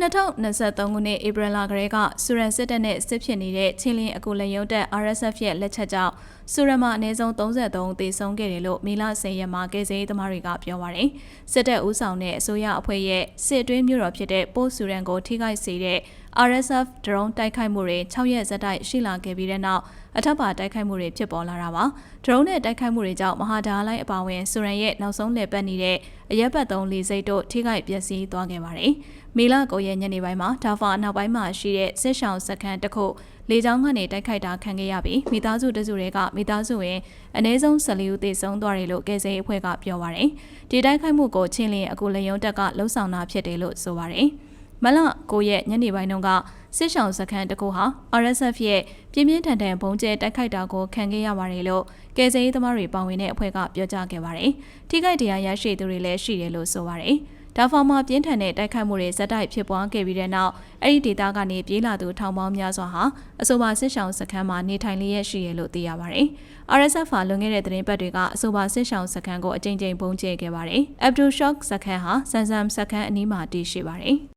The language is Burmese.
2023ခုနှစ်ဧပြီလကလေးကစူရန်စစ်တပ်နဲ့စစ်ဖြစ်နေတဲ့ချင်းလင်းအကူလရုံးတပ် RSF ရဲ့လက်ချက်ကြောင့်စူရန်မှာအနည်းဆုံး33ဦးသေဆုံးခဲ့တယ်လို့မီလာ10ရက်မှာကယ်ဆယ်ရေးသမားတွေကပြောပါတယ်။စစ်တပ်ဦးဆောင်တဲ့အစိုးရအဖွဲ့ရဲ့စစ်အတွင်းမြို့တော်ဖြစ်တဲ့ပို့စူရန်ကိုထိခိုက်စေတဲ့ RSF ဒရုန်းတိုက်ခိုက်မှုတွေ6ရက်ဇက်တိုက်ရှိလာခဲ့ပြီးတဲ့နောက်အထက်ပါတိုက်ခိုက်မှုတွေဖြစ်ပေါ်လာတာပါဒရုန်းနဲ့တိုက်ခိုက်မှုတွေကြောင့်မဟာဒါလိုက်အပါအဝင်စူရန်ရဲ့နောက်ဆုံးလည်ပတ်နေတဲ့အရက်ပတ်သုံးလီစိတ်တို့ထိခိုက်ပျက်စီးသွားခဲ့ပါတယ်မီလာကိုရဲ့ညနေပိုင်းမှာဒါဖာနောက်ပိုင်းမှာရှိတဲ့စစ်ဆောင်စခန်းတစ်ခုလေကြောင်းကနေတိုက်ခိုက်တာခံခဲ့ရပြီးမိသားစုတစုတွေကမိသားစုဝင်အနည်းဆုံး14ဦးသေဆုံးသွားတယ်လို့ကယ်ဆယ်ရေးအဖွဲ့ကပြောပါတယ်ဒီတိုက်ခိုက်မှုကိုချင်းလင်းအကူလယုံတက်ကလှုံ့ဆော်တာဖြစ်တယ်လို့ဆိုပါတယ်မလ9ရက်ညနေပိုင်းတုန်းကစစ်ဆောင်စခန်းတစ်ခုဟာ RSF ရဲ့ပြင်းပြင်းထန်ထန်ဘုံကျဲတိုက်ခိုက်တာကိုခံခဲ့ရပါတယ်လို့ကယ်ဆယ်ရေးသမားတွေပါဝင်တဲ့အဖွဲ့ကပြောကြားခဲ့ပါတယ်။ထိခိုက်တရားရရှိသူတွေလည်းရှိတယ်လို့ဆိုပါတယ်။ ဒါဖော်မှာပြင်းထန်တဲ့တိုက်ခိုက်မှုတွေဇက်တိုက်ဖြစ်ပွားခဲ့ပြီးတဲ့နောက်အဲ့ဒီဒေသကနေပြေးလာသူထောင်ပေါင်းများစွာဟာအဆိုပါစစ်ဆောင်စခန်းမှာနေထိုင်လျက်ရှိရလို့သိရပါတယ်။ RSF ဟာလွန်ခဲ့တဲ့သတင်းပတ်တွေကအဆိုပါစစ်ဆောင်စခန်းကိုအကြိမ်ကြိမ်ပုံကျဲခဲ့ပါတယ်။ Abdul Shock စခန်းဟာဆန်ဆမ်စခန်းအနီးမှာတည်ရှိပါတယ်။